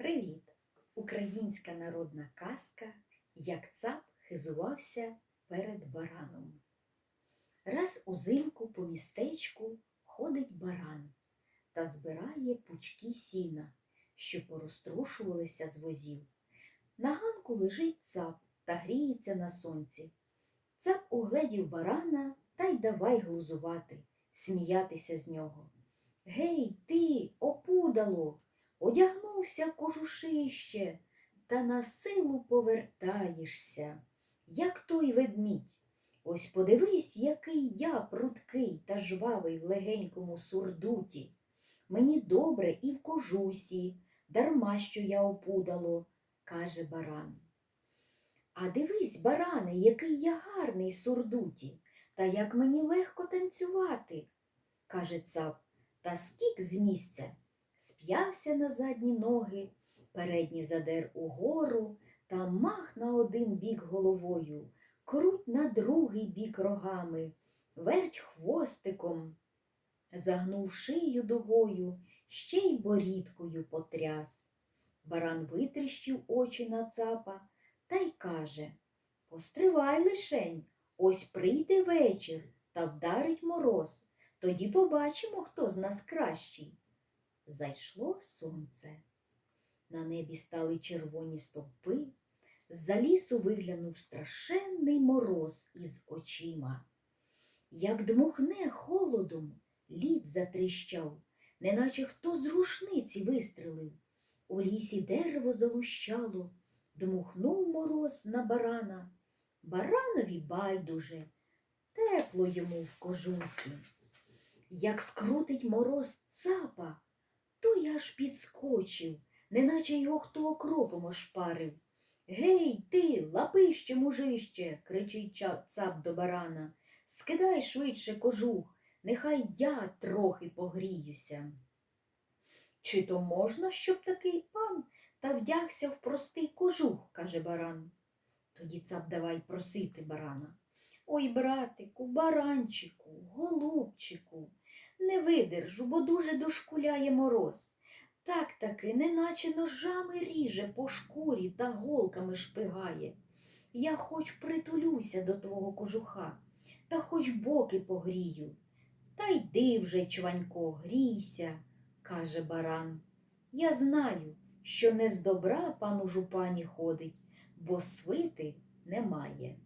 Привіт! Українська народна казка Як цап хизувався перед бараном. Раз узимку по містечку ходить баран та збирає пучки сіна, що порозтрушувалися з возів. На ганку лежить цап та гріється на сонці. Цап угледів барана та й давай глузувати, сміятися з нього. Гей, ти, опудало! Одягнувся кожушище, та на силу повертаєшся, як той ведмідь. Ось подивись, який я прудкий та жвавий в легенькому сурдуті. Мені добре і в кожусі, дарма що я опудало, каже баран. А дивись, баране, який я гарний сурдуті, та як мені легко танцювати, каже цап, та скік з місця сп'явся на задні ноги, передні задер угору та мах на один бік головою, круть на другий бік рогами, верть хвостиком, загнув шию дугою, ще й борідкою потряс. Баран витріщив очі на цапа та й каже Постривай лишень, ось прийде вечір та вдарить мороз. Тоді побачимо, хто з нас кращий. Зайшло сонце. На небі стали червоні стовпи, з-за лісу виглянув страшенний мороз із очима. Як дмухне холодом, лід затріщав, неначе хто з рушниці вистрелив. У лісі дерево залущало, дмухнув мороз на барана. Баранові байдуже, тепло йому в кожусі. Як скрутить мороз цапа, той аж підскочив, неначе його хто окропом ошпарив. Гей, ти, лапище, мужище, кричить цап до барана. Скидай швидше кожух, нехай я трохи погріюся. Чи то можна, щоб такий пан та вдягся в простий кожух, каже баран. Тоді цап давай просити барана. Ой, братику, баранчику, голубчику, не видержу, бо дуже дошкуляє мороз. Так таки, неначе ножами ріже по шкурі та голками шпигає. Я хоч притулюся до твого кожуха, та хоч боки погрію. Та йди вже, чванько, грійся, каже баран. Я знаю, що не з добра пану жупані ходить, бо свити немає.